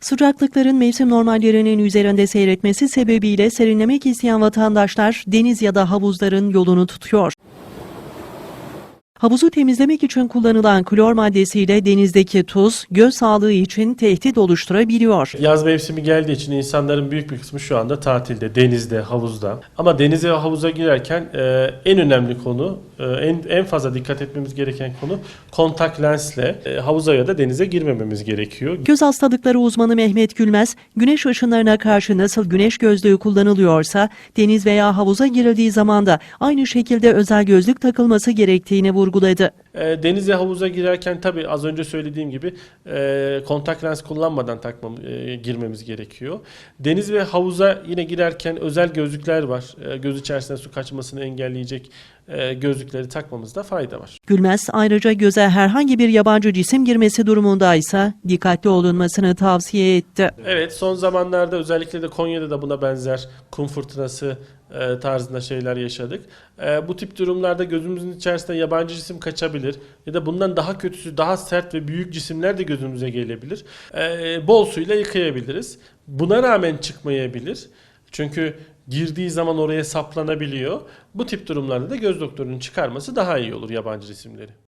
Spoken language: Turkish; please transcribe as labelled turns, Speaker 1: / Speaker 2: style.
Speaker 1: Sıcaklıkların mevsim normallerinin üzerinde seyretmesi sebebiyle serinlemek isteyen vatandaşlar deniz ya da havuzların yolunu tutuyor. Havuzu temizlemek için kullanılan klor maddesiyle denizdeki tuz göz sağlığı için tehdit oluşturabiliyor.
Speaker 2: Yaz mevsimi geldiği için insanların büyük bir kısmı şu anda tatilde, denizde, havuzda. Ama denize ve havuza girerken e, en önemli konu, e, en en fazla dikkat etmemiz gereken konu kontak lensle e, havuza ya da denize girmememiz gerekiyor.
Speaker 1: Göz hastalıkları uzmanı Mehmet Gülmez, güneş ışınlarına karşı nasıl güneş gözlüğü kullanılıyorsa, deniz veya havuza girildiği zaman da aynı şekilde özel gözlük takılması gerektiğini vurguladı.
Speaker 2: E, denize havuza girerken tabii az önce söylediğim gibi e, kontak lens kullanmadan takmam, e, girmemiz gerekiyor. Deniz ve havuza yine girerken özel gözlükler var. E, göz içerisinde su kaçmasını engelleyecek e, gözlükleri takmamızda fayda var.
Speaker 1: Gülmez ayrıca göze herhangi bir yabancı cisim girmesi durumunda ise dikkatli olunmasını tavsiye etti.
Speaker 2: Evet son zamanlarda özellikle de Konya'da da buna benzer kum fırtınası e, tarzında şeyler yaşadık. E, bu tip durumlarda gözümüzün içerisinde yabancı cisim kaçabilir ya da bundan daha kötüsü daha sert ve büyük cisimler de gözümüze gelebilir. E, bol suyla yıkayabiliriz. Buna rağmen çıkmayabilir. Çünkü girdiği zaman oraya saplanabiliyor. Bu tip durumlarda da göz doktorunun çıkarması daha iyi olur yabancı cisimleri.